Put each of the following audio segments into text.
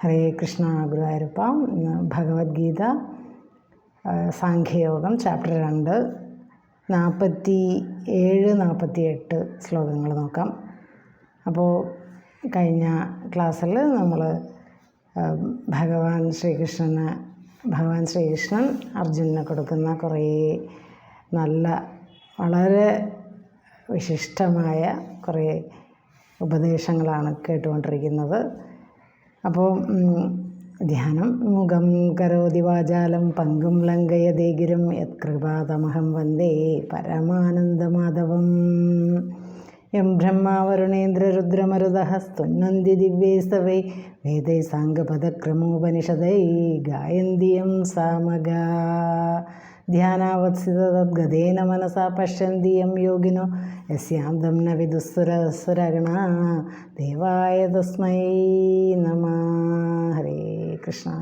ഹരേ കൃഷ്ണ ഗുരുവായൂരപ്പ Bhagavad Gita സാഖ്യയോഗം chapter രണ്ട് നാൽപ്പത്തി ഏഴ് നാൽപ്പത്തി എട്ട് ശ്ലോകങ്ങൾ നോക്കാം. അപ്പോൾ കഴിഞ്ഞ ക്ലാസ്സിൽ നമ്മൾ ഭഗവാൻ ശ്രീകൃഷ്ണന് ഭഗവാൻ ശ്രീകൃഷ്ണൻ അർജുനന് കൊടുക്കുന്ന കുറേ നല്ല വളരെ വിശിഷ്ടമായ കുറേ ഉപദേശങ്ങളാണ് കേട്ടുകൊണ്ടിരിക്കുന്നത്. അപ്പോൾ ധ്യാനം മുഖം കരോതി വാചാലം പങ്കും ലങ്കയതേഗിരം യത്കൃപാതമഹം വന്ദേ പരമാനന്ദമാധവം. എം ബ്രഹ്മാവരുണേന്ദ്രരുദ്രമരുതഃ സ്തുന്നന്തി ദിവ്യൈസ്തവൈ വേദൈ സാംഗപദക്രമോപനിഷദൈ ഗായന്തിയം സാമഗാ. ധ്യാനാവത്സിതദ്ഗതേന മനസാ പശ്യന്തി യോഗിനോ യസ്യാന്തം ന വിദുസ്സുരസുരഗണ ദേവായ തസ്മൈ നമ. ഹരേ കൃഷ്ണ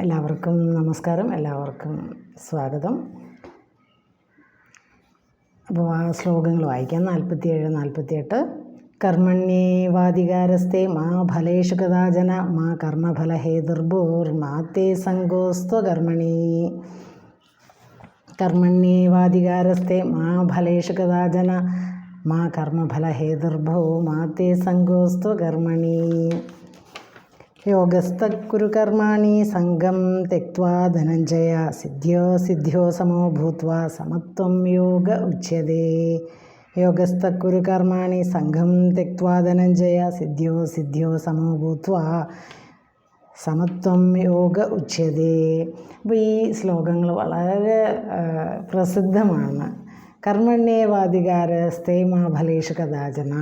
എല്ലാവർക്കും നമസ്കാരം എല്ലാവർക്കും സ്വാഗതം. അപ്പോൾ ആ ശ്ലോകങ്ങൾ വായിക്കാം. നാൽപ്പത്തിയേഴ് നാൽപ്പത്തിയെട്ട്. കർമ്മണ്യേവാധികാരസ്തേ മാ ഫലേഷു കഥാചന മാ കർമ്മഫലഹേതുർഭൂർമാത്തേ സങ്കോസ്ത്വകർമ്മണി കർമ്മണ്യേവാധികാരസ്തേ മാ ഫലേഷു കഥാചന മാ കർമ്മഫലഹേതുർഭോ മാത്തേ സങ്കോസ്ത്വകർമ്മണി യോഗസ്ഥക്കുരു കർമാണി സംഘം തെക്വാ ധനഞ്ജയ സിദ്ധ്യോ സിദ്ധ്യോ സമോ ഭൂത്വാ സമത്വം യോഗ ഉച്യതേ യോഗസ്ഥക്കുരു കർമാണി സംഘം തെക്വാ ധനഞ്ജയ സിദ്ധ്യോ സിദ്ധ്യോ സമോ സമത്വം യോഗ ഉച്ചതേ അപ്പോൾ ഈ ശ്ലോകങ്ങൾ വളരെ പ്രസിദ്ധമാണ്. കർമ്മണ്യേവാധികാര സ്തേമാ ഫലേഷു കഥാചന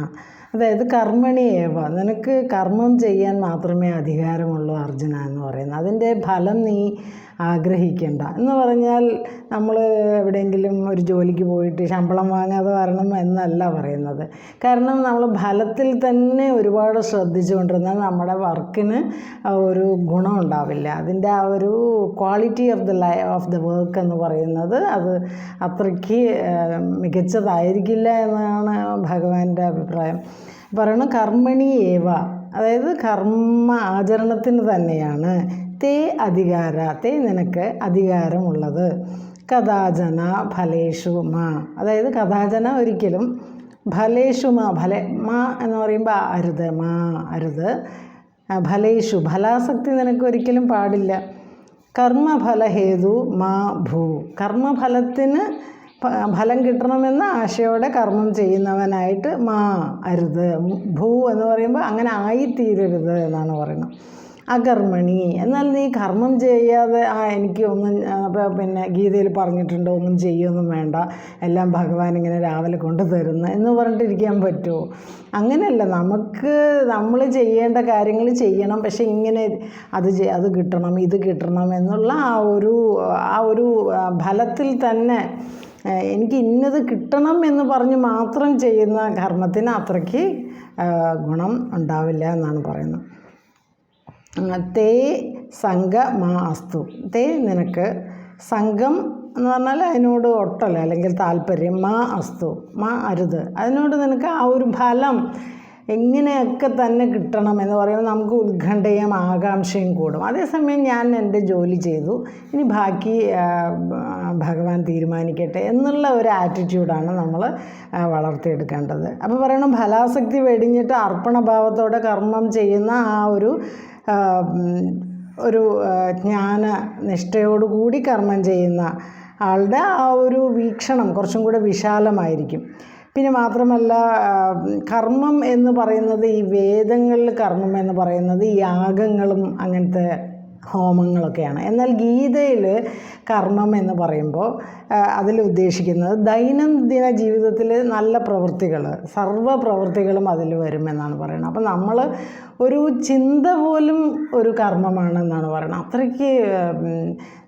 അതായത് കർമ്മണിയേവ നിനക്ക് കർമ്മം ചെയ്യാൻ മാത്രമേ അധികാരമുള്ളൂ അർജുന എന്ന് പറയുന്നത്. അതിന്റെ ഫലം നീ ആഗ്രഹിക്കേണ്ട. എന്ന് പറഞ്ഞാൽ നമ്മൾ എവിടെയെങ്കിലും ഒരു ജോലിക്ക് പോയിട്ട് ശമ്പളം വാങ്ങാതെ വരണം എന്നല്ല പറയുന്നത്. കാരണം നമ്മൾ ഫലത്തിൽ തന്നെ ഒരുപാട് ശ്രദ്ധിച്ചുകൊണ്ടിരുന്നാൽ നമ്മുടെ വർക്കിന് ഒരു ഗുണം ഉണ്ടാവില്ല. അതിന്റെ ആ ഒരു quality of the lie of the work എന്ന് പറയുന്നത് അത് അത്രയ്ക്ക് മികച്ചതായിരിക്കില്ല എന്നാണ് ഭഗവാന്റെ അഭിപ്രായം. പറയണം കർമ്മണി ഏവ അതായത് കർമ്മ ആചരണത്തിന് തന്നെയാണ് തേ അധികാര തേ നിനക്ക് അധികാരമുള്ളത്. കഥാചന ഫലേഷു മാ അതായത് കഥാചന ഒരിക്കലും ഫലേഷു മാ ഫല മാ എന്ന് പറയുമ്പോൾ അരുത് മാ അരുത്. ഫലേഷു ഫലാസക്തി നിനക്ക് ഒരിക്കലും പാടില്ല. കർമ്മഫലഹേതു മാ ഭൂ. കർമ്മഫലത്തിന് ഫലം കിട്ടണമെന്ന ആശയോടെ കർമ്മം ചെയ്യുന്നവനായിട്ട് മാ അരുത്. ഭൂ എന്ന് പറയുമ്പോൾ അങ്ങനെ ആയിത്തീരരുത് എന്നാണ് പറയുന്നത്. അകർമ്മണി എന്നാൽ നീ കർമ്മം ചെയ്യാതെ ആ എനിക്ക് ഒന്നും പിന്നെ ഗീതയിൽ പറഞ്ഞിട്ടുണ്ട് ഒന്നും ചെയ്യൊന്നും വേണ്ട. എല്ലാം ഭഗവാൻ ഇങ്ങനെ രാവിലെ കൊണ്ട് തരുന്ന എന്ന് പറഞ്ഞിട്ടിരിക്കാൻ പറ്റുമോ? അങ്ങനെയല്ല നമുക്ക് നമ്മൾ ചെയ്യേണ്ട കാര്യങ്ങൾ ചെയ്യണം പക്ഷെ ഇങ്ങനെ അത് അത് കിട്ടണം ഇത് കിട്ടണം എന്നുള്ള ആ ഒരു ആ ഒരു ഫലത്തിൽ തന്നെ എനിക്ക് ഇന്നത് കിട്ടണം എന്ന് പറഞ്ഞ് മാത്രം ചെയ്യുന്ന കർമ്മത്തിന് അത്രയ്ക്ക് ഗുണം ഉണ്ടാവില്ല എന്നാണ് പറയുന്നത്. തേ സംഘ മാ അസ്തു. തേ നിനക്ക് സംഘം എന്ന് പറഞ്ഞാൽ അതിനോട് ഒട്ടല്ല അല്ലെങ്കിൽ താല്പര്യം മാ അസ്തു മാ അരുത്. അതിനോട് നിനക്ക് ആ ഒരു ഫലം എങ്ങനെയൊക്കെ തന്നെ കിട്ടണം എന്ന് പറയുമ്പോൾ നമുക്ക് ഉത്കണ്ഠയും ആകാംക്ഷയും കൂടും. അതേസമയം ഞാൻ എന്റെ ജോലി ചെയ്തു. ഇനി ബാക്കി ഭഗവാൻ തീരുമാനിക്കട്ടെ എന്നുള്ള ഒരു ആറ്റിറ്റ്യൂഡാണ് നമ്മൾ വളർത്തിയെടുക്കേണ്ടത്. അപ്പോൾ പറയണം ഫലാസക്തി വെടിഞ്ഞിട്ട് അർപ്പണഭാവത്തോടെ കർമ്മം ചെയ്യുന്ന ആ ഒരു ഒരു ജ്ഞാന നിഷ്ഠയോടുകൂടി കർമ്മം ചെയ്യുന്ന ആളുടെ ആ ഒരു വീക്ഷണം കുറച്ചും കൂടെ വിശാലമായിരിക്കും. പിന്നെ മാത്രമല്ല കർമ്മം എന്ന് പറയുന്നത് ഈ വേദങ്ങളിൽ കർമ്മം എന്ന് പറയുന്നത് യാഗങ്ങളും അങ്ങനത്തെ ഹോമങ്ങളൊക്കെയാണ്. എന്നാൽ ഗീതയിൽ കർമ്മം എന്ന് പറയുമ്പോൾ അതിൽ ഉദ്ദേശിക്കുന്നത് ദൈനംദിന ജീവിതത്തിൽ നല്ല പ്രവൃത്തികൾ സർവ പ്രവൃത്തികളും അതിൽ വരുമെന്നാണ് പറയുന്നത്. അപ്പോൾ നമ്മൾ ഒരു ചിന്ത പോലും ഒരു കർമ്മമാണെന്നാണ് പറയുന്നത്. അത്രയ്ക്ക്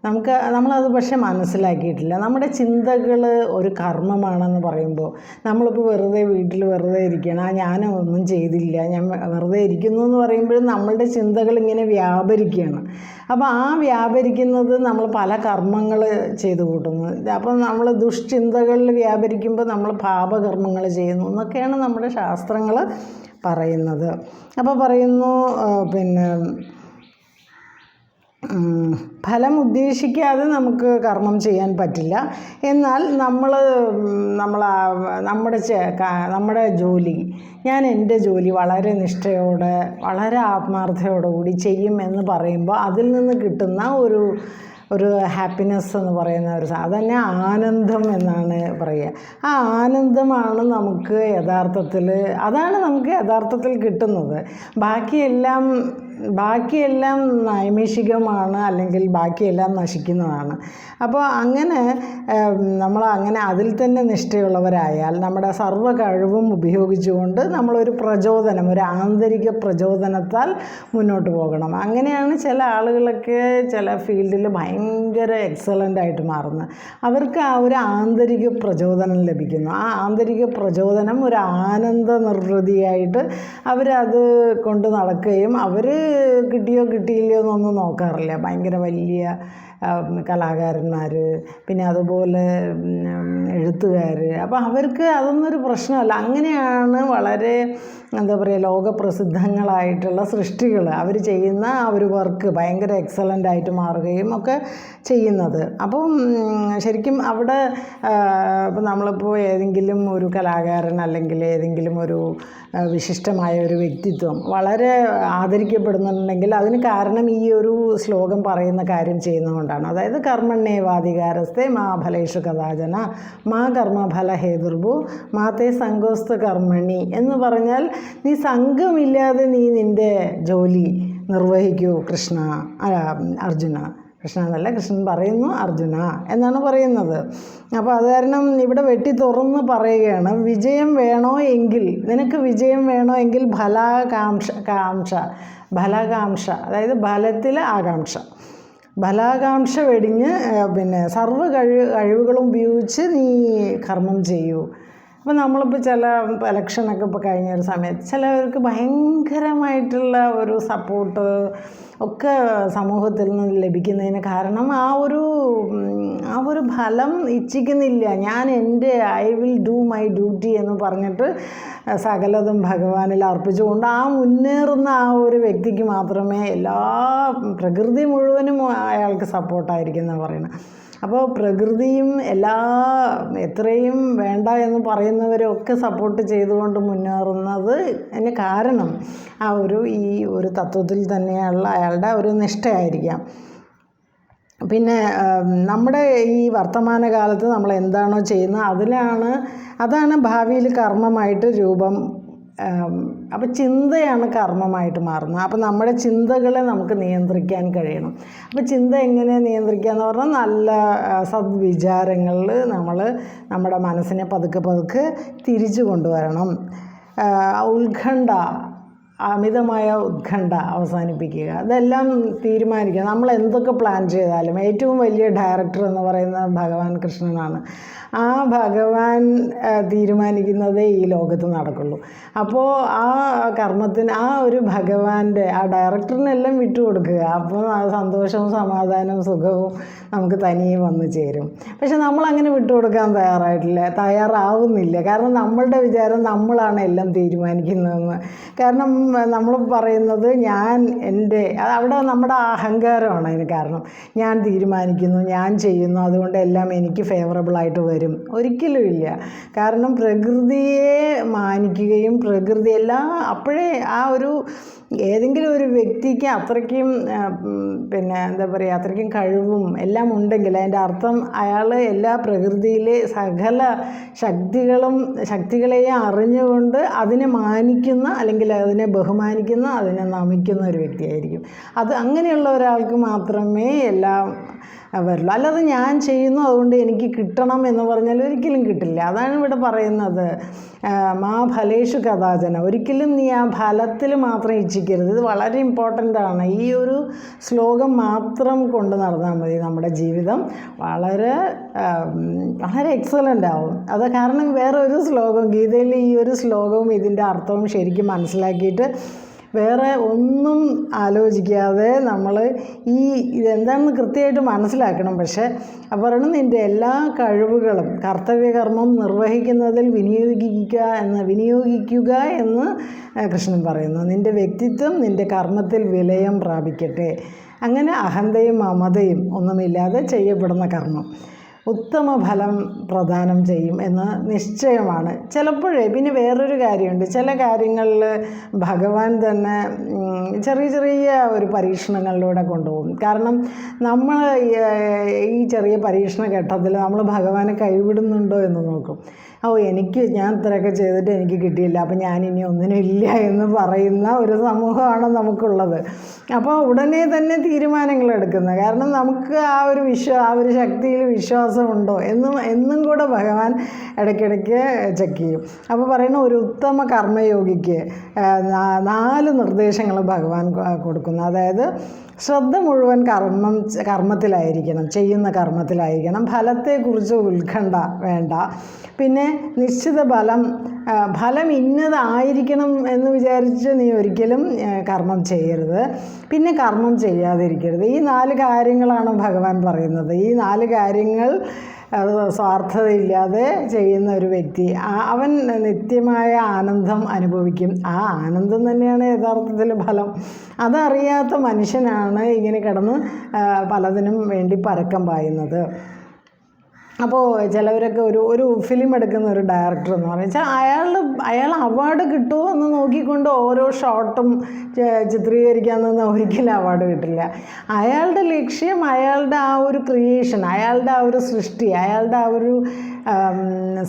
നമുക്ക് നമ്മളത് പക്ഷേ മനസ്സിലാക്കിയിട്ടില്ല. നമ്മുടെ ചിന്തകൾ ഒരു കർമ്മമാണെന്ന് പറയുമ്പോൾ നമ്മളിപ്പോൾ വെറുതെ വീട്ടിൽ വെറുതെ ഇരിക്കണം ഞാൻ ഒന്നും ചെയ്തില്ല ഞാൻ വെറുതെ ഇരിക്കുന്നു എന്ന് പറയുമ്പോഴും നമ്മളുടെ ചിന്തകൾ ഇങ്ങനെ വ്യാപരിക്കുകയാണ്. അപ്പോൾ ആ വ്യാപരിക്കുന്നത് നമ്മൾ പല കർമ്മങ്ങൾ ചെയ്തു കൂട്ടുന്നു. അപ്പം നമ്മൾ ദുഷ്ചിന്തകളിൽ വ്യാപരിക്കുമ്പോൾ നമ്മൾ പാപകർമ്മങ്ങൾ ചെയ്യുന്നു എന്നൊക്കെയാണ് നമ്മുടെ ശാസ്ത്രങ്ങൾ പറയുന്നത്. അപ്പോൾ പറയുന്നു പിന്നെ ഫലം ഉദ്ദേശിക്കാതെ നമുക്ക് കർമ്മം ചെയ്യാൻ പറ്റില്ല. എന്നാൽ നമ്മൾ നമ്മൾ നമ്മുടെ നമ്മുടെ ജോലി ഞാൻ എന്റെ ജോലി വളരെ നിഷ്ഠയോടെ വളരെ ആത്മാർത്ഥയോടുകൂടി ചെയ്യും എന്ന് പറയുമ്പോൾ അതിൽ നിന്ന് കിട്ടുന്ന ഒരു ഒരു ഹാപ്പിനെസ് എന്ന് പറയുന്ന ഒരു അതന്നെ ആനന്ദം എന്നാണ് പറയുക. ആ ആനന്ദമാണ് നമുക്ക് യഥാർത്ഥത്തിൽ അതാണ് നമുക്ക് യഥാർത്ഥത്തിൽ കിട്ടുന്നത്. ബാക്കിയെല്ലാം ബാക്കിയെല്ലാം നൈമിഷികമാണ് അല്ലെങ്കിൽ ബാക്കിയെല്ലാം നശിക്കുന്നതാണ്. അപ്പോൾ അങ്ങനെ നമ്മൾ അങ്ങനെ അതിൽ തന്നെ നിഷ്ഠയുള്ളവരായാൽ നമ്മുടെ സർവ കഴിവും ഉപയോഗിച്ചുകൊണ്ട് നമ്മളൊരു പ്രചോദനം ഒരു ആന്തരിക പ്രചോദനത്താൽ മുന്നോട്ട് പോകണം. അങ്ങനെയാണ് ചില ആളുകളൊക്കെ ചില ഫീൽഡിൽ ഭയങ്കര എക്സലന്റ് ആയിട്ട് മാറുന്നത്. അവർക്ക് ആ ഒരു ആന്തരിക പ്രചോദനം ലഭിക്കുന്നു. ആ ആന്തരിക പ്രചോദനം ഒരു ആനന്ദ നിർവൃതിയായിട്ട് അവരത് കൊണ്ട് നടക്കുകയും അവർ കിട്ടിയോ കിട്ടിയില്ലയോ എന്നൊന്നും നോക്കാറില്ല. ഭയങ്കര വലിയ കലാകാരന്മാർ പിന്നെ അതുപോലെ എഴുത്തുകാർ. അപ്പോൾ അവർക്ക് അതൊന്നൊരു പ്രശ്നമല്ല. അങ്ങനെയാണ് വളരെ എന്താ പറയുക ലോകപ്രസിദ്ധങ്ങളായിട്ടുള്ള സൃഷ്ടികൾ. അവർ ചെയ്യുന്ന ആ ഒരു വർക്ക് ഭയങ്കര എക്സലന്റ് ആയിട്ട് മാറുകയും ഒക്കെ ചെയ്യുന്നത്. അപ്പം ശരിക്കും അവിടെ ഇപ്പം നമ്മളിപ്പോൾ ഏതെങ്കിലും ഒരു കലാകാരൻ അല്ലെങ്കിൽ ഏതെങ്കിലും ഒരു വിശിഷ്ടമായ ഒരു വ്യക്തിത്വം വളരെ ആദരിക്കപ്പെടുന്നുണ്ടെങ്കിൽ അതിന് കാരണം ഈ ഒരു ശ്ലോകം പറയുന്ന കാര്യം ചെയ്യുന്നതുകൊണ്ടാണ് അതായത് കർമ്മണ്യേവാധികാരസ്ഥെ മാ ഫലേഷു കഥാചന മാ കർമ്മഫല ഹേതുർഭു മാതേ സംഘോസ്ത കർമ്മണി എന്ന് പറഞ്ഞാൽ നീ സംഘമില്ലാതെ നീ നിന്റെ ജോലി നിർവഹിക്കൂ കൃഷ്ണ അർജുന. കൃഷ്ണ എന്നല്ല കൃഷ്ണൻ പറയുന്നു അർജുന എന്നാണ് പറയുന്നത്. അപ്പോൾ അത് കാരണം ഇവിടെ വെട്ടി തുറന്ന് പറയുകയാണ് വിജയം വേണോ എങ്കിൽ നിനക്ക് വിജയം വേണോ എങ്കിൽ ഫലാകാംക്ഷ കാംക്ഷ ഫലകാംക്ഷ അതായത് ഫലത്തിലെ ആകാംക്ഷ. ഫലാകാംക്ഷ വെടിഞ്ഞ് പിന്നെ സർവ കഴിവ് കഴിവുകളും ഉപയോഗിച്ച് നീ കർമ്മം ചെയ്യൂ. അപ്പോൾ നമ്മളിപ്പോൾ ചില ഇലക്ഷനൊക്കെ ഇപ്പോൾ കഴിഞ്ഞ ഒരു സമയത്ത് ചിലവർക്ക് ഭയങ്കരമായിട്ടുള്ള ഒരു സപ്പോർട്ട് ഒക്കെ സമൂഹത്തിൽ നിന്ന് ലഭിക്കുന്നതിന് കാരണം ആ ഒരു ആ ഒരു ഫലം ഇച്ഛിക്കുന്നില്ല. ഞാൻ എന്റെ I will do my duty എന്ന് പറഞ്ഞിട്ട് സകലതും ഭഗവാനിൽ അർപ്പിച്ചുകൊണ്ട് ആ മുന്നേറുന്ന ആ ഒരു വ്യക്തിക്ക് മാത്രമേ എല്ലാ പ്രകൃതി മുഴുവനും അയാൾക്ക് സപ്പോർട്ടായിരിക്കും എന്നാണ് പറയുന്നത്. അപ്പോൾ പ്രകൃതിയും എല്ലാ എത്രയും വേണ്ട എന്ന് പറയുന്നവരൊക്കെ സപ്പോർട്ട് ചെയ്തുകൊണ്ട് മുന്നേറുന്നത് അതിന് കാരണം ആ ഒരു ഈ ഒരു തത്വത്തിൽ തന്നെയുള്ള അയാളുടെ ഒരു നിഷ്ഠയായിരിക്കാം. പിന്നെ നമ്മുടെ ഈ വർത്തമാനകാലത്ത് നമ്മൾ എന്താണോ ചെയ്യുന്നത് അതിലാണ് അതാണ് ഭാവിയിൽ കർമ്മമായിട്ട് രൂപം അപ്പോൾ ചിന്തയാണ് കർമ്മമായിട്ട് മാറുന്നത്. അപ്പോൾ നമ്മുടെ ചിന്തകളെ നമുക്ക് നിയന്ത്രിക്കാൻ കഴിയണം. അപ്പോൾ ചിന്ത എങ്ങനെ നിയന്ത്രിക്കുക എന്ന് പറഞ്ഞാൽ നല്ല സദ്വിചാരങ്ങളിൽ നമ്മൾ നമ്മുടെ മനസ്സിനെ പതുക്കെ പതുക്കെ തിരിച്ചു കൊണ്ടുവരണം. ഉത്കണ്ഠ അമിതമായ ഉത്കണ്ഠ അവസാനിപ്പിക്കുക. അതെല്ലാം തീരുമാനിക്കുക. നമ്മൾ എന്തൊക്കെ പ്ലാൻ ചെയ്താലും ഏറ്റവും വലിയ ഡയറക്ടർ എന്ന് പറയുന്നത് ഭഗവാൻ കൃഷ്ണനാണ്. ആ ഭഗവാൻ തീരുമാനിക്കുന്നതേ ഈ ലോകത്ത് നടക്കുള്ളൂ. അപ്പോൾ ആ കർമ്മത്തിന് ആ ഒരു ഭഗവാന്റെ ആ ഡയറക്ടറിനെല്ലാം വിട്ടുകൊടുക്കുക. അപ്പോൾ സന്തോഷവും സമാധാനവും സുഖവും നമുക്ക് തനിയെ വന്നു ചേരും. പക്ഷെ നമ്മളങ്ങനെ വിട്ടുകൊടുക്കാൻ തയ്യാറായിട്ടില്ല തയ്യാറാവുന്നില്ല. കാരണം നമ്മളുടെ വിചാരം നമ്മളാണ് എല്ലാം തീരുമാനിക്കുന്നതെന്ന്. കാരണം നമ്മൾ പറയുന്നത് ഞാൻ എന്റെ അവിടെ നമ്മുടെ അഹങ്കാരമാണ് അതിന് കാരണം. ഞാൻ തീരുമാനിക്കുന്നു ഞാൻ ചെയ്യുന്നു അതുകൊണ്ട് എല്ലാം എനിക്ക് ഫേവറബിളായിട്ട് വരും. ഒരിക്കലും ഇല്ല. കാരണം പ്രകൃതിയെ മാനിക്കുകയും പ്രകൃതി എല്ലാം അപ്പോഴേ ആ ഒരു ഏതെങ്കിലും ഒരു വ്യക്തിക്ക് അത്രയ്ക്കും പിന്നെ എന്താ പറയുക അത്രയ്ക്കും കഴിവും എല്ലാം ഉണ്ടെങ്കിൽ അതിന്റെ അർത്ഥം അയാൾ എല്ലാ പ്രകൃതിയിലെ സകല ശക്തികളും ശക്തികളെയും അറിഞ്ഞുകൊണ്ട് അതിനെ മാനിക്കുന്ന അല്ലെങ്കിൽ അതിനെ ബഹുമാനിക്കുന്ന അതിനെ നമിക്കുന്ന ഒരു വ്യക്തിയായിരിക്കും. അത് അങ്ങനെയുള്ള ഒരാൾക്ക് മാത്രമേ എല്ലാം വരുള്ളൂ. അല്ലാതെ ഞാൻ ചെയ്യുന്നു അതുകൊണ്ട് എനിക്ക് കിട്ടണം എന്ന് പറഞ്ഞാൽ ഒരിക്കലും കിട്ടില്ല. അതാണ് ഇവിടെ പറയുന്നത്. മാ ഫലേഷു കഥാചന. ഒരിക്കലും നീ ആ ഫലത്തിൽ മാത്രം ഇച്ഛിക്കരുത്. ഇത് വളരെ ഇമ്പോർട്ടന്റ് ആണ്. ഈ ഒരു ശ്ലോകം മാത്രം കൊണ്ട് നടന്നാൽ മതി നമ്മുടെ ജീവിതം. വളരെ വളരെ എക്സലന്റ് ആവും. അത് കാരണം വേറെ ഒരു ശ്ലോകം ഗീതയിൽ ഈ ഒരു ശ്ലോകവും ഇതിന്റെ അർത്ഥവും ശരിക്കും മനസ്സിലാക്കിയിട്ട് വേറെ ഒന്നും ആലോചിക്കാതെ നമ്മൾ ഈ ഇതെന്താണെന്ന് കൃത്യമായിട്ട് മനസ്സിലാക്കണം. പക്ഷേ പറയണം നിന്റെ എല്ലാ കഴിവുകളും കർത്തവ്യകർമ്മം നിർവഹിക്കുന്നതിൽ വിനിയോഗിക്കുക എന്ന് വിനിയോഗിക്കുക എന്ന് കൃഷ്ണൻ പറയുന്നു. നിന്റെ വ്യക്തിത്വം നിന്റെ കർമ്മത്തിൽ വിലയം പ്രാപിക്കട്ടെ. അങ്ങനെ അഹന്തയും മമതയും ഒന്നുമില്ലാതെ ചെയ്യപ്പെടുന്ന കർമ്മം. ഉത്തമ ഫലം പ്രദാനം ചെയ്യും എന്ന് നിശ്ചയമാണ്. ചിലപ്പോഴേ പിന്നെ വേറൊരു കാര്യമുണ്ട്. ചില കാര്യങ്ങളിൽ ഭഗവാൻ തന്നെ ചെറിയ ചെറിയ ഒരു പരീക്ഷണങ്ങളിലൂടെ കൊണ്ടുപോകും. കാരണം നമ്മൾ ഈ ചെറിയ പരീക്ഷണ ഘട്ടത്തിൽ നമ്മൾ ഭഗവാനെ കൈവിടുന്നുണ്ടോ എന്ന് നോക്കും. ഓ എനിക്ക് ഞാൻ ഇത്രയൊക്കെ ചെയ്തിട്ട് എനിക്ക് കിട്ടിയില്ല. അപ്പം ഞാൻ ഇനി ഒന്നിനും ഇല്ല എന്ന് പറയുന്ന ഒരു സമൂഹമാണ് നമുക്കുള്ളത്. അപ്പോൾ ഉടനെ തന്നെ തീരുമാനങ്ങൾ എടുക്കുന്നത്. കാരണം നമുക്ക് ആ ഒരു വിശ്വാ ആ ഒരു ശക്തിയിൽ വിശ്വാസമുണ്ടോ എന്നും എന്നും കൂടെ ഭഗവാൻ ഇടയ്ക്കിടയ്ക്ക് ചെക്ക് ചെയ്യും. അപ്പോൾ പറയുന്ന ഒരു ഉത്തമ കർമ്മയോഗിക്ക് നാല് നിർദ്ദേശങ്ങൾ ഭഗവാൻ കൊടുക്കുന്നു. അതായത് ശ്രദ്ധ മുഴുവൻ കർമ്മം കർമ്മത്തിലായിരിക്കണം ചെയ്യുന്ന കർമ്മത്തിലായിരിക്കണം. ഫലത്തെക്കുറിച്ച് ഉത്കണ്ഠ വേണ്ട. പിന്നെ നിശ്ചിത ഫലം ഫലം ഇന്നതായിരിക്കണം എന്ന് വിചാരിച്ച് നീ ഒരിക്കലും കർമ്മം ചെയ്യരുത്. പിന്നെ കർമ്മം ചെയ്യാതിരിക്കരുത്. ഈ നാല് കാര്യങ്ങളാണ് ഭഗവാൻ പറയുന്നത്. ഈ നാല് കാര്യങ്ങൾ അത് സ്വാർത്ഥതയില്ലാതെ ചെയ്യുന്ന ഒരു വ്യക്തി. അവൻ നിത്യമായ ആനന്ദം അനുഭവിക്കും. ആ ആനന്ദം തന്നെയാണ് യഥാർത്ഥത്തിൽ ഫലം. അതറിയാത്ത മനുഷ്യനാണ് ഇങ്ങനെ കിടന്ന് പലതിനും വേണ്ടി പരക്കം പായുന്നത്. അപ്പോൾ ചിലവരൊക്കെ ഒരു ഒരു ഫിലിം എടുക്കുന്ന ഒരു ഡയറക്ടർ എന്ന് പറഞ്ഞാൽ അയാൾ അയാൾ അവാർഡ് കിട്ടുമോ എന്ന് നോക്കിക്കൊണ്ട് ഓരോ ഷോട്ടും ചിത്രീകരിക്കാൻ നിന്ന് ഒരിക്കലും അവാർഡ് കിട്ടില്ല. അയാളുടെ ലക്ഷ്യം അയാളുടെ ആ ഒരു ക്രിയേഷൻ അയാളുടെ ആ ഒരു സൃഷ്ടി അയാളുടെ ആ ഒരു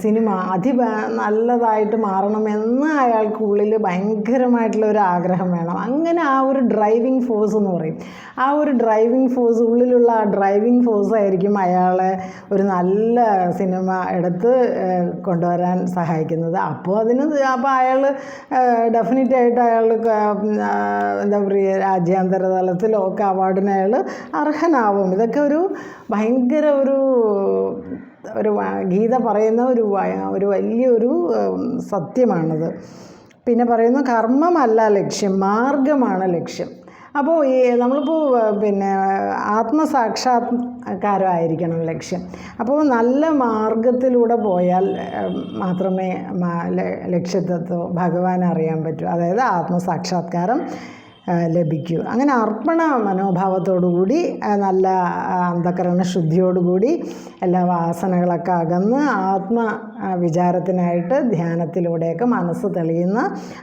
സിനിമ അതി നല്ലതായിട്ട് മാറണമെന്ന് അയാൾക്കുള്ളിൽ ഭയങ്കരമായിട്ടുള്ള ഒരു ആഗ്രഹം വേണം. അങ്ങനെ ആ ഒരു ഡ്രൈവിംഗ് ഫോഴ്സ് എന്ന് പറയും. ആ ഒരു ഡ്രൈവിംഗ് ഫോഴ്സ് ഉള്ളിലുള്ള ആ ഡ്രൈവിംഗ് ഫോഴ്സ് ആയിരിക്കും അയാളെ ഒരു നല്ല സിനിമ എടുത്ത് കൊണ്ടുവരാൻ സഹായിക്കുന്നത്. അപ്പോൾ അതിന് അപ്പോൾ അയാൾ ഡെഫിനറ്റ് ആയിട്ട് അയാൾ എന്താ പറയുക രാജ്യാന്തര തലത്തിൽ ഒക്കെ അവാർഡിന് അയാൾ അർഹനാവും. ഇതൊക്കെ ഒരു ഭയങ്കര ഒരു ഒരു ഗീത പറയുന്ന ഒരു ഒരു വലിയൊരു സത്യമാണത്. പിന്നെ പറയുന്നു കർമ്മമല്ല ലക്ഷ്യം മാർഗമാണ് ലക്ഷ്യം. അപ്പോൾ ഈ നമ്മളിപ്പോൾ പിന്നെ ആത്മസാക്ഷാത്കാരമായിരിക്കണം ലക്ഷ്യം. അപ്പോൾ നല്ല മാർഗത്തിലൂടെ പോയാൽ മാത്രമേ മാ- ല- ഭഗവാൻ അറിയാൻ പറ്റൂ. അതായത് ആത്മസാക്ഷാത്കാരം ലഭിക്കൂ. അങ്ങനെ അർപ്പണ മനോഭാവത്തോടുകൂടി നല്ല അന്ധകരണ ശുദ്ധിയോടുകൂടി എല്ലാ വാസനകളൊക്കെ അകന്ന് ആത്മ വിചാരത്തിനായിട്ട് ധ്യാനത്തിലൂടെയൊക്കെ മനസ്സ് തെളിയുന്ന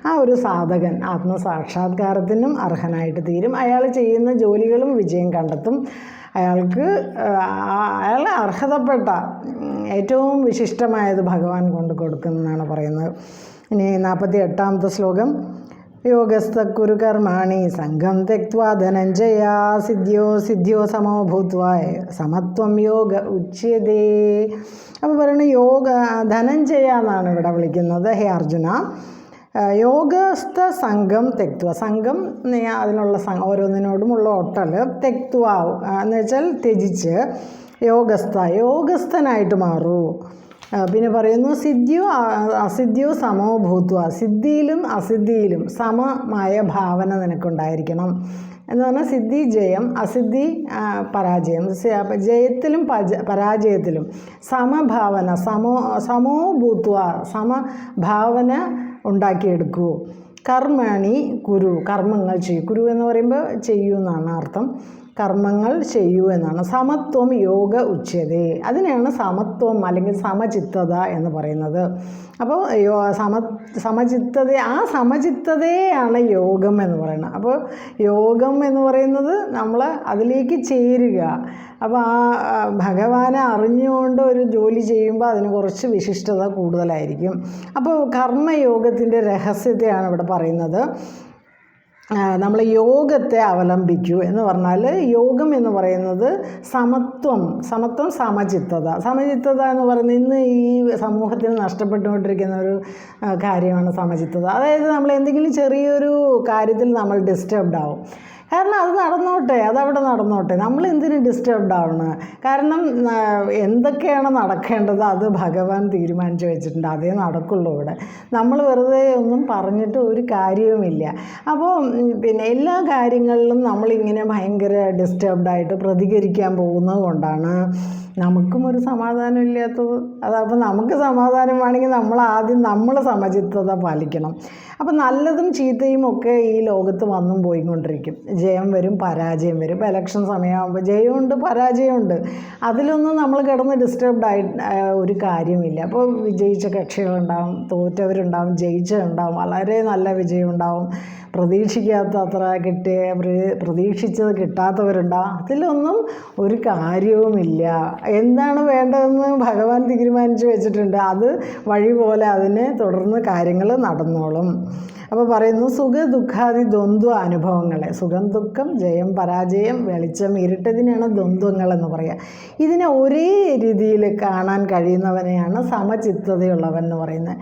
ആ ഒരു സാധകൻ ആത്മസാക്ഷാത്കാരത്തിനും അർഹനായിട്ട് തീരും. അയാൾ ചെയ്യുന്ന ജോലികളും വിജയം കണ്ടെത്തും. അയാൾക്ക് അയാളെ അർഹതപ്പെട്ട ഏറ്റവും വിശിഷ്ടമായത് ഭഗവാൻ കൊണ്ട് കൊടുക്കുന്നതാണ് പറയുന്നത്. ഇനി നാൽപ്പത്തി എട്ടാമത്തെ ശ്ലോകം. യോഗസ്ഥ കുരു കർമാണി സംഘം തെക്വാ ധനഞ്ജയ സിദ്ധ്യോ സിദ്ധ്യോ സമോ ഭൂത്വ. സമത്വം യോഗ ഉച്യതേ. അപ്പോൾ പറയുന്നത് യോഗ ധനഞ്ജയ എന്നാണ് ഇവിടെ വിളിക്കുന്നത്. ഹേ അർജുന. യോഗസ്ഥ സംഘം തെക്വ. സംഘം അതിനുള്ള സം ഓരോന്നിനോടുമുള്ള ഒട്ടൽ തെക്വാ. എന്ന് വെച്ചാൽ ത്യജിച്ച് യോഗസ്ഥ. യോഗസ്ഥനായിട്ട് മാറൂ. പിന്നെ പറയുന്നു സിദ്ധിയോ അസിദ്ധിയോ സമോ ഭൂത്വ. സിദ്ധിയിലും അസിദ്ധിയിലും സമമായ ഭാവന നിനക്കുണ്ടായിരിക്കണം. എന്ന് പറഞ്ഞാൽ സിദ്ധി ജയം അസിദ്ധി പരാജയം. ജയത്തിലും പജ പരാജയത്തിലും സമഭാവന സമോ സമോ ഭൂത്വ സമഭാവന ഉണ്ടാക്കിയെടുക്കൂ. കർമ്മണി കുരു കർമ്മങ്ങൾ ചെയ്യൂ. കുരു എന്ന് പറയുമ്പോൾ ചെയ്യൂ എന്നാണ് അർത്ഥം. കർമ്മങ്ങൾ ചെയ്യൂ എന്നാണ്. സമത്വം യോഗ ഉച്ചതേ. അതിനെയാണ് സമത്വം അല്ലെങ്കിൽ സമചിത്തത എന്ന് പറയുന്നത്. അപ്പോൾ യോ സമ സമചിത്തത ആ സമചിത്തതയാണ് യോഗം എന്ന് പറയുന്നത്. അപ്പോൾ യോഗം എന്ന് പറയുന്നത് നമ്മൾ അതിലേക്ക് ചേരുക. അപ്പോൾ ആ ഭഗവാനെ അറിഞ്ഞുകൊണ്ട് ഒരു ജോലി ചെയ്യുമ്പോൾ അതിന് കുറച്ച് വിശിഷ്ടത കൂടുതലായിരിക്കും. അപ്പോൾ കർമ്മയോഗത്തിന്റെ രഹസ്യത്തെയാണ് ഇവിടെ പറയുന്നത്. നമ്മൾ യോഗത്തെ അവലംബിക്കൂ എന്ന് പറഞ്ഞാൽ യോഗം എന്ന് പറയുന്നത് സമത്വം സമത്വം സമചിത്തത. സമചിത്തത എന്ന് പറയുന്നത് ഇന്ന് ഈ സമൂഹത്തിന് നഷ്ടപ്പെട്ടുകൊണ്ടിരിക്കുന്ന ഒരു കാര്യമാണ് സമചിത്തത. അതായത് നമ്മൾ എന്തെങ്കിലും ചെറിയൊരു കാര്യത്തിൽ നമ്മൾ ഡിസ്റ്റർബ്ഡ് ആവും. കാരണം അത് നടന്നോട്ടെ അതവിടെ നടന്നോട്ടെ. നമ്മൾ എന്തിന് ഡിസ്റ്റർബ്ഡ് ആവണം കാരണം എന്തൊക്കെയാണ് നടക്കേണ്ടത് അത് ഭഗവാൻ തീരുമാനിച്ചു വെച്ചിട്ടുണ്ട്. അതേ നടക്കുള്ളൂ ഇവിടെ. നമ്മൾ വെറുതെ ഒന്നും പറഞ്ഞിട്ട് ഒരു കാര്യവുമില്ല. അപ്പോൾ പിന്നെ എല്ലാ കാര്യങ്ങളിലും നമ്മളിങ്ങനെ ഭയങ്കര ഡിസ്റ്റർബ്ഡായിട്ട് പ്രതികരിക്കാൻ പോകുന്നത് കൊണ്ടാണ് നമുക്കും ഒരു സമാധാനം ഇല്ലാത്തത്. അതപ്പോൾ നമുക്ക് സമാധാനം വേണമെങ്കിൽ നമ്മൾ ആദ്യം നമ്മൾ സമചിത്തത പാലിക്കണം. അപ്പം നല്ലതും ചീത്തയും ഒക്കെ ഈ ലോകത്ത് വന്നും പോയിക്കൊണ്ടിരിക്കും. ജയം വരും പരാജയം വരും. ഇപ്പോൾ ഇലക്ഷൻ സമയമാകുമ്പോൾ ജയമുണ്ട് പരാജയമുണ്ട്. അതിലൊന്നും നമ്മൾ കിടന്ന് ഡിസ്റ്റർബ്ഡ് ആയി ഒരു കാര്യമില്ല. അപ്പോൾ വിജയിച്ച കക്ഷികളുണ്ടാവും തോറ്റവരുണ്ടാവും ജയിച്ചവരുണ്ടാവും. വളരെ നല്ല വിജയം ഉണ്ടാവും പ്രതീക്ഷിക്കാത്ത അത്ര കിട്ടിയ പ്ര- പ്രതീക്ഷിച്ചത് കിട്ടാത്തവരുണ്ട്. അതിലൊന്നും ഒരു കാര്യവുമില്ല. എന്താണ് വേണ്ടതെന്ന് ഭഗവാൻ തീരുമാനിച്ചു വെച്ചിട്ടുണ്ട്. അത് വഴി പോലെ അതിനെ തുടർന്ന് കാര്യങ്ങൾ നടന്നോളും. അപ്പോൾ പറയുന്നു സുഖ ദുഃഖാദി ദ്വന്ദ്വ അനുഭവങ്ങളെ. സുഖം ദുഃഖം ജയം പരാജയം വെളിച്ചം ഇരുട്ടതിനാണ് ദ്വന്ദ്വങ്ങൾ എന്ന് പറയുക ഇതിനെ ഒരേ രീതിയിൽ കാണാൻ കഴിയുന്നവനെയാണ് സമചിത്തതയുള്ളവൻ എന്ന് പറയുന്നത്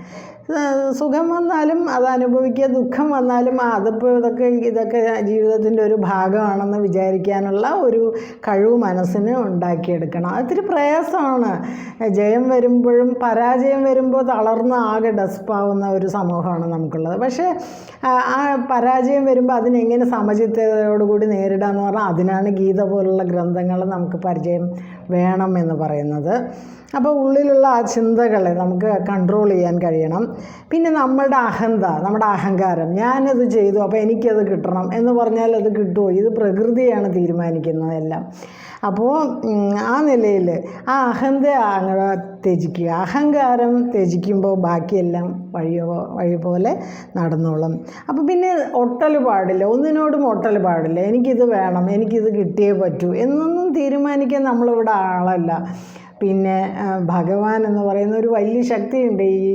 സുഖം വന്നാലും അത് അനുഭവിക്കുക ദുഃഖം വന്നാലും അതിപ്പോൾ ഇതൊക്കെ ഇതൊക്കെ ജീവിതത്തിന്റെ ഒരു ഭാഗമാണെന്ന് വിചാരിക്കാനുള്ള ഒരു കഴിവ് മനസ്സിന് ഉണ്ടാക്കിയെടുക്കണം. അതിരി പ്രയാസമാണ്. ജയം വരുമ്പോഴും പരാജയം വരുമ്പോൾ തളർന്ന് ആകെ ഡസ്പാവുന്ന ഒരു സമൂഹമാണ് നമുക്കുള്ളത്. പക്ഷേ ആ പരാജയം വരുമ്പോൾ അതിനെങ്ങനെ സമചിത്തതയോടുകൂടി നേരിടുക എന്ന് പറഞ്ഞാൽ അതിനാണ് ഗീത പോലുള്ള ഗ്രന്ഥങ്ങൾ നമുക്ക് പരിചയം വേണം എന്ന് പറയുന്നത്. അപ്പോൾ ഉള്ളിലുള്ള ആ ചിന്തകളെ നമുക്ക് കൺട്രോൾ ചെയ്യാൻ കഴിയണം. പിന്നെ നമ്മളുടെ അഹന്ത നമ്മുടെ അഹങ്കാരം ഞാനത് ചെയ്തു അപ്പോൾ എനിക്കത് കിട്ടണം എന്ന് പറഞ്ഞാൽ അത് കിട്ടുമോ ഇത് പ്രകൃതിയാണ് തീരുമാനിക്കുന്നതെല്ലാം. അപ്പോൾ ആ നിലയിൽ ആ അഹന്ത അങ്ങ് ത്യജിക്കുക. അഹങ്കാരം ത്യജിക്കുമ്പോൾ ബാക്കിയെല്ലാം വഴിയോ വഴി പോലെ നടന്നോളും. അപ്പോൾ പിന്നെ ഒട്ടൽ പാടില്ല. ഒന്നിനോടും ഒട്ടൽ പാടില്ല. എനിക്കിത് വേണം എനിക്കിത് കിട്ടിയേ പറ്റൂ എന്നൊന്നും തീരുമാനിക്കാൻ നമ്മളിവിടെ ആളല്ല. പിന്നെ ഭഗവാൻ എന്ന് പറയുന്ന ഒരു വലിയ ശക്തിയുണ്ട് ഈ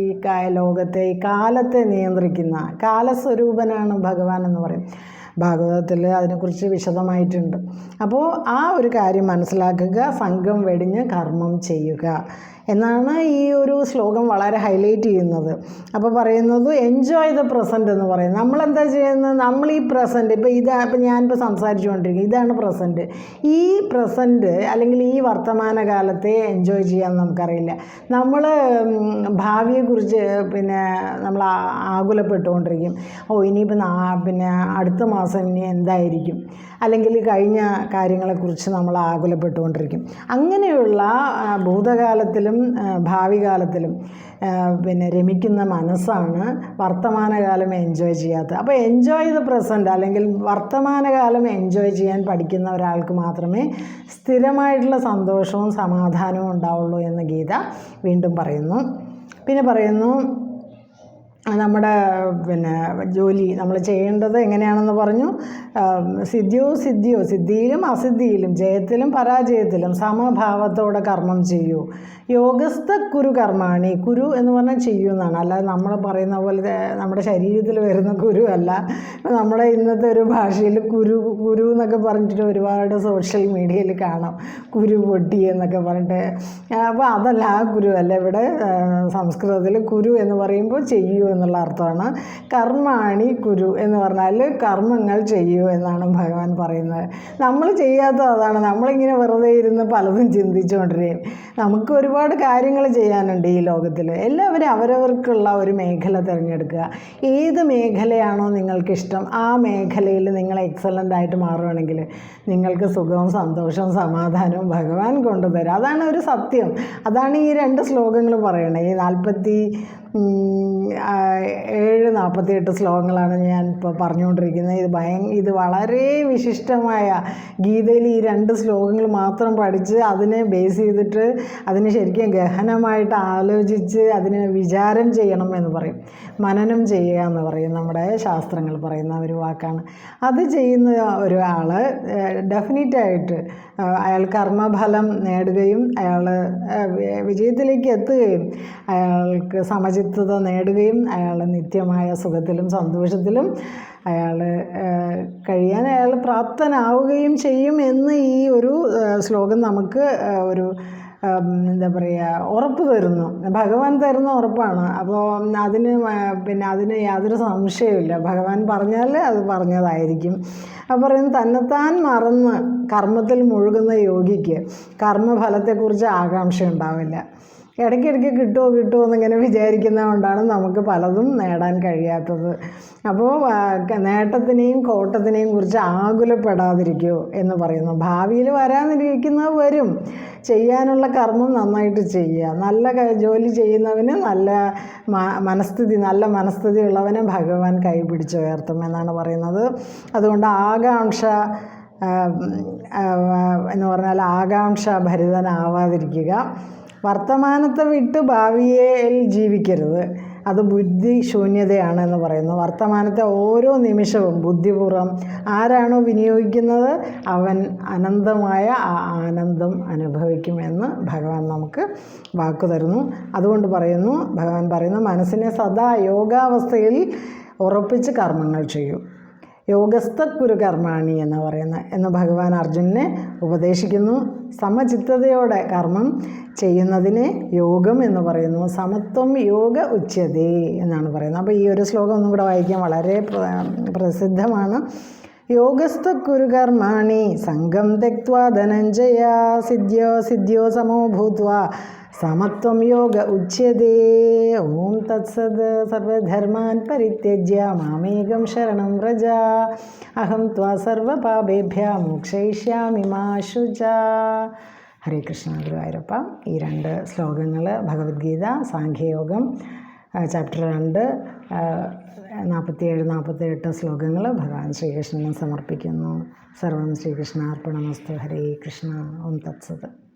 ലോകത്തെ ഈ കാലത്തെ നിയന്ത്രിക്കുന്ന കാലസ്വരൂപനാണ് ഭഗവാൻ എന്ന് പറയും. ഭാഗവതത്തിൽ അതിനെക്കുറിച്ച് വിശദമായിട്ടുണ്ട്. അപ്പോൾ ആ ഒരു കാര്യം മനസ്സിലാക്കുക സംഘം വെടിഞ്ഞ് കർമ്മം ചെയ്യുക. എന്നാണ് ഈ ഒരു ശ്ലോകം വളരെ ഹൈലൈറ്റ് ചെയ്യുന്നത്. അപ്പോൾ പറയുന്നത് എൻജോയ് ദ പ്രസന്റ് എന്ന് പറയും നമ്മളെന്താ ചെയ്യുന്നത്? നമ്മൾ ഈ പ്രസന്റ് ഇപ്പോൾ ഇതാ ഇപ്പോൾ ഞാനിപ്പോൾ സംസാരിച്ചുകൊണ്ടിരിക്കുന്നത് ഇതാണ് പ്രസന്റ് ഈ പ്രസന്റ് അല്ലെങ്കിൽ ഈ വർത്തമാനകാലത്തെ എൻജോയ് ചെയ്യാൻ നമുക്കറിയില്ല. നമ്മൾ ഭാവിയെക്കുറിച്ച് പിന്നെ നമ്മൾ ആകുലപ്പെട്ടുകൊണ്ടിരിക്കും. ഓ ഇനിയിപ്പോൾ നാ പിന്നെ അടുത്ത മാസം ഇനി എന്തായിരിക്കും? അല്ലെങ്കിൽ കഴിഞ്ഞ കാര്യങ്ങളെക്കുറിച്ച് നമ്മൾ ആകുലപ്പെട്ടുകൊണ്ടിരിക്കും. അങ്ങനെയുള്ള ഭൂതകാലത്തിലും ഭാവി കാലത്തിലും പിന്നെ രമിക്കുന്ന മനസ്സാണ് വർത്തമാനകാലം എൻജോയ് ചെയ്യാത്തത്. അപ്പോൾ എൻജോയ് ദ പ്രസന്റ് അല്ലെങ്കിൽ വർത്തമാനകാലം എൻജോയ് ചെയ്യാൻ പഠിക്കുന്ന ഒരാൾക്ക് മാത്രമേ സ്ഥിരമായിട്ടുള്ള സന്തോഷവും സമാധാനവും ഉണ്ടാവുള്ളൂ എന്ന് ഗീത വീണ്ടും പറയുന്നു. പിന്നെ പറയുന്നു നമ്മുടെ പിന്നെ ജോലി നമ്മൾ ചെയ്യേണ്ടത് എങ്ങനെയാണെന്ന് പറഞ്ഞു. സിദ്ധിയോ സിദ്ധിയോ സിദ്ധിയിലും അസിദ്ധിയിലും ജയത്തിലും പരാജയത്തിലും സമഭാവത്തോടെ കർമ്മം ചെയ്യൂ. യോഗസ്ഥ കുരു കർമാണി കുരു എന്ന് പറഞ്ഞാൽ ചെയ്യൂ എന്നാണ്. അല്ലാതെ നമ്മൾ പറയുന്ന പോലെ നമ്മുടെ ശരീരത്തിൽ വരുന്ന കുരു അല്ല. നമ്മുടെ ഇന്നത്തെ ഒരു ഭാഷയിൽ കുരു കുരു എന്നൊക്കെ പറഞ്ഞിട്ട് ഒരുപാട് സോഷ്യൽ മീഡിയയിൽ കാണാം. കുരു പൊട്ടി എന്നൊക്കെ പറഞ്ഞിട്ട്. അപ്പോൾ അതല്ല ആ കുരു അല്ല ഇവിടെ സംസ്കൃതത്തിൽ കുരു എന്ന് പറയുമ്പോൾ ചെയ്യൂ എന്നുള്ള അർത്ഥമാണ്. കർമാണി കുരു എന്ന് പറഞ്ഞാൽ കർമ്മങ്ങൾ ചെയ്യൂ എന്നാണ് ഭഗവാൻ പറയുന്നത്. നമ്മൾ ചെയ്യാത്ത അതാണ്. നമ്മളിങ്ങനെ വെറുതെ ഇരുന്ന് പലതും ചിന്തിച്ചുകൊണ്ടിരിക്കും. നമുക്ക് ഒരുപാട് കാര്യങ്ങൾ ചെയ്യാനുണ്ട് ഈ ലോകത്തിൽ എല്ലാവരും അവരവർക്കുള്ള ഒരു മേഖല തിരഞ്ഞെടുക്കുക. ഏത് മേഖലയാണോ നിങ്ങൾക്കിഷ്ടം ആ മേഖലയിൽ നിങ്ങൾ എക്സലന്റ് ആയിട്ട് മാറുകയാണെങ്കിൽ നിങ്ങൾക്ക് സുഖവും സന്തോഷവും സമാധാനവും ഭഗവാൻ കൊണ്ടുതരും. അതാണ് ഒരു സത്യം. അതാണ് ഈ രണ്ട് ശ്ലോകങ്ങൾ പറയണേ. ഈ നാൽപ്പത്തി നാൽപ്പത്തിയെട്ട് ശ്ലോകങ്ങളാണ് ഞാൻ ഇപ്പോൾ പറഞ്ഞുകൊണ്ടിരിക്കുന്നത്. ഇത് ഭയ ഇത് വളരെ വിശിഷ്ടമായ ഗീതയിൽ ഈ രണ്ട് ശ്ലോകങ്ങൾ മാത്രം പഠിച്ച് അതിനെ ബേസ് ചെയ്തിട്ട് അതിന് ശരിക്കും ഗഹനമായിട്ട് ആലോചിച്ച് അതിനെ വിചാരം ചെയ്യണം എന്ന് പറയും. മനനം ചെയ്യുക എന്ന് പറയും നമ്മുടെ ശാസ്ത്രങ്ങൾ പറയുന്ന ഒരു വാക്കാണ്. അത് ചെയ്യുന്ന ഒരാൾ ഡെഫിനറ്റായിട്ട് അയാൾ കർമ്മഫലം നേടുകയും അയാൾ വിജയത്തിലേക്ക് എത്തുകയും അയാൾക്ക് സമചിത്തത നേടുകയും അയാൾ നിത്യമായ സുഖത്തിലും സന്തോഷത്തിലും അയാൾ കഴിയാൻ അയാൾ പ്രാപ്തനാവുകയും ചെയ്യും എന്ന് ഈ ഒരു ശ്ലോകം നമുക്ക് ഒരു എന്താ പറയുക ഉറപ്പ് തരുന്നു. ഭഗവാൻ തരുന്ന ഉറപ്പാണ്. അപ്പോൾ അതിന് പിന്നെ അതിന് യാതൊരു സംശയമില്ല ഭഗവാൻ പറഞ്ഞാൽ അത് പറഞ്ഞതായിരിക്കും. അപ്പോൾ പറയുന്നത് തന്നെത്താൻ മറന്ന് കർമ്മത്തിൽ മുഴുകുന്ന യോഗിക്ക് കർമ്മഫലത്തെക്കുറിച്ച് ആകാംക്ഷ ഉണ്ടാവില്ല ഇടയ്ക്കിടയ്ക്ക് കിട്ടുമോ കിട്ടുമോ എന്നിങ്ങനെ വിചാരിക്കുന്നത് കൊണ്ടാണ് നമുക്ക് പലതും നേടാൻ കഴിയാത്തത്. അപ്പോൾ നേട്ടത്തിനെയും കോട്ടത്തിനെയും കുറിച്ച് ആകുലപ്പെടാതിരിക്കൂ എന്ന് പറയുന്നു. ഭാവിയിൽ വരാനിരിക്കുന്നത് വരും. ചെയ്യാനുള്ള കർമ്മം നന്നായിട്ട് ചെയ്യുക. നല്ല ജോലി ചെയ്യുന്നവന് നല്ല മനസ്ഥിതി നല്ല മനസ്ഥിതി ഉള്ളവനെ ഭഗവാൻ കൈപിടിച്ച് ഉയർത്തും എന്നാണ് പറയുന്നത്. അതുകൊണ്ട് ആകാംക്ഷ എന്ന് പറഞ്ഞാൽ ആകാംക്ഷ ഭരിതനാവാതിരിക്കുക. വർത്തമാനത്തെ വിട്ട് ഭാവിയിൽ ജീവിക്കരുത്. അത് ബുദ്ധി ശൂന്യതയാണ് എന്ന് പറയുന്നു. വർത്തമാനത്തെ ഓരോ നിമിഷവും ബുദ്ധിപൂർവം ആരാണോ വിനിയോഗിക്കുന്നത് അവൻ അനന്തമായ ആ ആനന്ദം അനുഭവിക്കുമെന്ന് ഭഗവാൻ നമുക്ക് വാക്കു തരുന്നു. അതുകൊണ്ട് പറയുന്നു ഭഗവാൻ പറയുന്നു മനസ്സിനെ സദാ യോഗാവസ്ഥയിൽ ഉറപ്പിച്ച് കർമ്മങ്ങൾ ചെയ്യൂ. യോഗസ്ഥ കുരുകർമാണി എന്ന് പറയുന്ന എന്ന് ഭഗവാൻ അർജുനനെ ഉപദേശിക്കുന്നു. സമചിത്തതയോടെ കർമ്മം ചെയ്യുന്നതിനെ യോഗം എന്ന് പറയുന്നു. സമത്വം യോഗ ഉച്ചതേ എന്നാണ് പറയുന്നത്. അപ്പോൾ ഈ ഒരു ശ്ലോകം ഒന്നും കൂടെ വായിക്കാൻ വളരെ പ്രസിദ്ധമാണ്. യോഗസ്ഥ കുരുകർമാണി സംഘം തെക്വാ ധനഞ്ജയ സിദ്ധ്യോ സിദ്ധ്യോ സമോ ഭൂത്വ സമത്വം യോഗ ഉച്യതേ. ഓം തത്സത് സർവധർമാൻ പരിത്യജ്യ. മാമേകം ശരണം വ്രജ. അഹം ത്വാ സർവപാപേഭ്യ. മോക്ഷയിഷ്യാമി മാ ശുച. ഹരേ കൃഷ്ണ ഗുരുവായൂരപ്പ. ഈ രണ്ട് ശ്ലോകങ്ങൾ ഭഗവത്ഗീത സാഖ്യയോഗം ചാപ്റ്റർ രണ്ട് നാൽപ്പത്തിയേഴ് നാൽപ്പത്തിയെട്ട് ശ്ലോകങ്ങൾ ഭഗവാൻ ശ്രീകൃഷ്ണന് സമർപ്പിക്കുന്നു. സർവം ശ്രീകൃഷ്ണാർപ്പണമസ്തു. ഹരേ കൃഷ്ണ. ഓം തത്സത്.